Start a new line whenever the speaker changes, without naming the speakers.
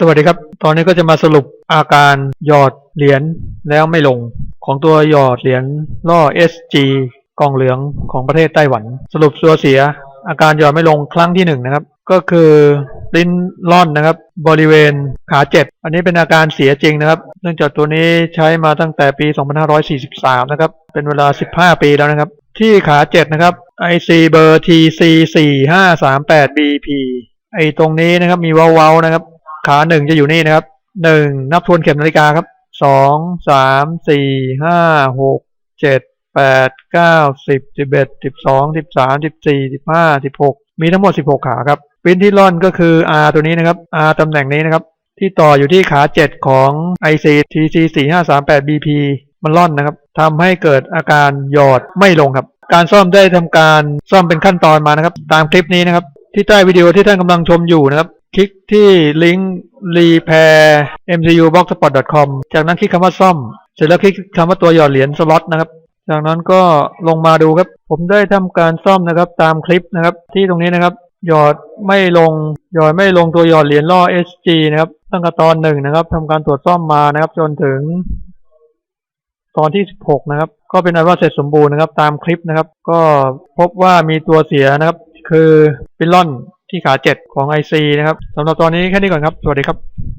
สวัสดีครับ ตอนนี้ก็จะมาสรุปอาการหยอดเหรียญแล้วไม่ลง ของตัวหยอดเหรียญล่อ SG กองเหลืองของประเทศไต้หวัน สรุปตัวเสีย อาการหยอดไม่ลงครั้งที่หนึ่งนะครับ ก็คือลิ้นล่อนนะครับ บริเวณขาเจ็ดอันนี้เป็นอาการเสียจริงนะครับ เนื่องจากตัวนี้ใช้มาตั้งแต่ปี 2543 นะครับ เป็นเวลา 15 ปีแล้วนะครับ ที่ขาเจ็ดนะครับ IC เบอร์ TC 4538 BP ไอตรงนี้นะครับมีเว้าๆนะครับ ขาหนึ่งจะอยู่นี่นะครับหนึ่งนับทวนเข็มนาฬิกาครับสองสามสี่ห้าหกเจ็ดแปดเก้าสิบสิบเอ็ดสิบสองสิบสามสิบสี่สิบห้าสิบหกมีทั้งหมดสิบหกขาครับวินที่ล่อนก็คือ R ตัวนี้นะครับ R ตำแหน่งนี้นะครับ ที่ต่ออยู่ที่ขาเจ็ดของ IC TC 4 5 3 8 BP มันล่อนนะครับทำให้เกิดอาการหยอดไม่ลงครับ การซ่อมได้ทำการซ่อมเป็นขั้นตอนมานะครับ ตามคลิปนี้นะครับ ที่ใต้วิดีโอที่ท่านกำลังชมอยู่นะครับ คลิกที่ลิงก์ repair mcu box spot com จากนั้นคลิกคำว่าซ่อม เสร็จแล้วคลิกคำว่าตัวหยอดเหรียญสล็อตนะครับจากนั้นก็ลงมาดูครับ ผมได้ทำการซ่อมนะครับตามคลิปนะครับ ที่ตรงนี้นะครับ หยอดไม่ลง หยอดไม่ลงตัวหยอดเหรียญล่อ SG นะครับ ตั้งแต่ตอนหนึ่งนะครับทำการตรวจซ่อมมานะครับ จนถึง ตอนที่ 16 นะครับ ก็เป็นอันว่าเสร็จสมบูรณ์นะครับ ตามคลิปนะครับ ก็พบว่ามีตัวเสียนะครับ คือปิลลอน ที่ขา 7 ของ IC นะครับสำหรับตอนนี้แค่นี้ก่อนครับ สวัสดีครับ